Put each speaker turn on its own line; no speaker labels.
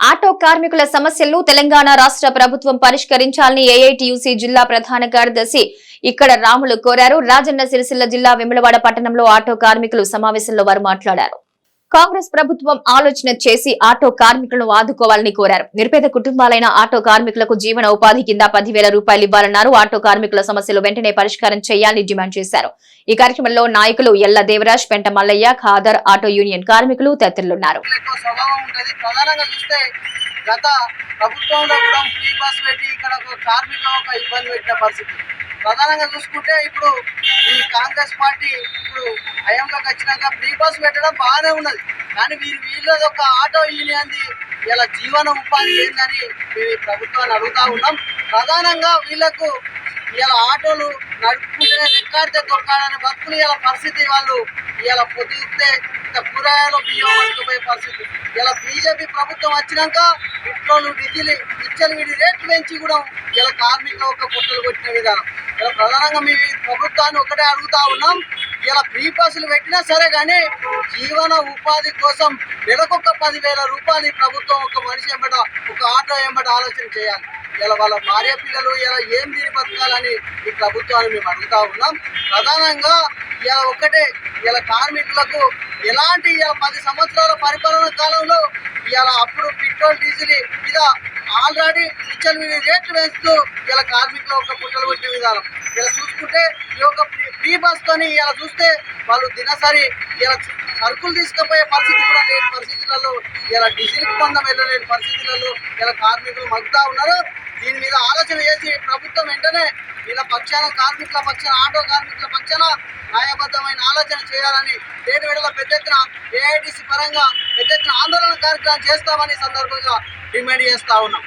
Auto కార్మికుల సమస్యలను తెలంగాణ రాష్ట్ర ప్రభుత్వం పరిష్కరించాలని ఏఐటియుసి జిల్లా ప్రధాన కార్యదర్శి ఇక్కడ రాములు కోరారు. రాజన్న సిరిసిల్ల జిల్లా వెములవాడ పట్టణంలో ఆటో కార్మికులు సమావేశంలో వారు మాట్లాడారు. కాంగ్రెస్ ప్రభుత్వం ఆలోచన చేసి ఆటో కార్మికులను ఆదుకోవాలని కోరారు. నిర్పేద కుటుంబాలైన ఆటో కార్మికులకు జీవన ఉపాధి కింద పదివేల రూపాయలు ఇవ్వాలన్నారు. ఆటో కార్మికుల సమస్యలు వెంటనే పరిష్కారం చేయాలని డిమాండ్ చేశారు. ఈ కార్యక్రమంలో నాయకులు ఎల్ల దేవరాజ్ పెంట మల్లయ్య ఖాదర్ ఆటో యూనియన్ కార్మికులు తదితరులున్నారు.
గత ప్రభుత్వంలో కూడా ఫ్రీ బస్ పెట్టి ఇక్కడ కార్మికులు ఒక ఇబ్బంది పెట్టిన పరిస్థితి. ప్రధానంగా చూసుకుంటే ఇప్పుడు ఈ కాంగ్రెస్ పార్టీ ఇప్పుడు హయాంలోకి వచ్చినాక ఫ్రీ బస్ పెట్టడం బాగానే ఉన్నది. కానీ వీరు వీళ్ళది ఒక ఆటో యూనియన్ది ఇలా జీవన ఉపాధి ఏందని మేము ప్రభుత్వాన్ని అడుగుతా ఉన్నాం. ప్రధానంగా వీళ్ళకు ఇలా ఆటోలు నడుపుకుంటేనే రెక్కాడితే దొరకాలనే బతుకులు ఇలా పరిస్థితి వాళ్ళు ఇలా పొద్దుతే ఇంత కూరగాయలు బియ్యం పట్టుకుపోయే పరిస్థితి. ఇలా బీజేపీ ప్రభుత్వం వచ్చినాక ఇంట్లో డీజిల్ ఇచ్చలు వీడి రేట్లు పెంచి కూడా ఇలా కార్మికులు ఒక పుట్టలు కొట్టిన విధానం. ఇలా ప్రధానంగా మీ ప్రభుత్వాన్ని ఒకటే అడుగుతా ఉన్నాం. ఇలా ఫ్రీ బస్సులు పెట్టినా సరే కానీ జీవన ఉపాధి కోసం నెలకొక పదివేల రూపాయలు ప్రభుత్వం ఒక మనిషి ఎంబట ఒక ఆటో ఎంబట ఆలోచన చేయాలి. ఇలా వాళ్ళ భార్య పిల్లలు ఇలా ఏం దీని బతకాలని ఈ ప్రభుత్వాన్ని మేము అడుగుతా ఉన్నాం. ప్రధానంగా ఇలా ఒక్కటే ఇలా కార్మికులకు ఎలాంటి ఇలా పది సంవత్సరాల పరిపాలన కాలంలో ఇలా అప్పుడు పెట్రోల్ డీజిల్ మీద ఆల్రెడీ మీద రేట్లు వేస్తూ ఇలా కార్మికులు ఒక పుట్టలు కొట్టే విధానం. ఇలా చూసుకుంటే ఈ యొక్క ఫ్రీ- బస్తోని బస్ తోని ఇలా చూస్తే వాళ్ళు దినసరి ఇలా సరుకులు తీసుకుపోయే పరిస్థితి కూడా లేని పరిస్థితులలో ఇలా డీజిల్ పొందం వెళ్ళలేని పరిస్థితులలో ఇలా కార్మికులు మగ్గుతా ఉన్నారు. దీని మీద ఆలోచన చేసి ప్రభుత్వం వెంటనే ఇలా పక్షాన కార్మికుల పక్షాన ఆటో కార్మికుల పక్షాన న్యాయబద్ధమైన ఆలోచన చేయాలని నేను విడల పెద్ద ఎత్తున ఏఐటిసి పరంగా పెద్ద ఎత్తున ఆందోళన కార్యక్రమం చేస్తామని సందర్భంగా డిమాండ్ చేస్తా ఉన్నాం.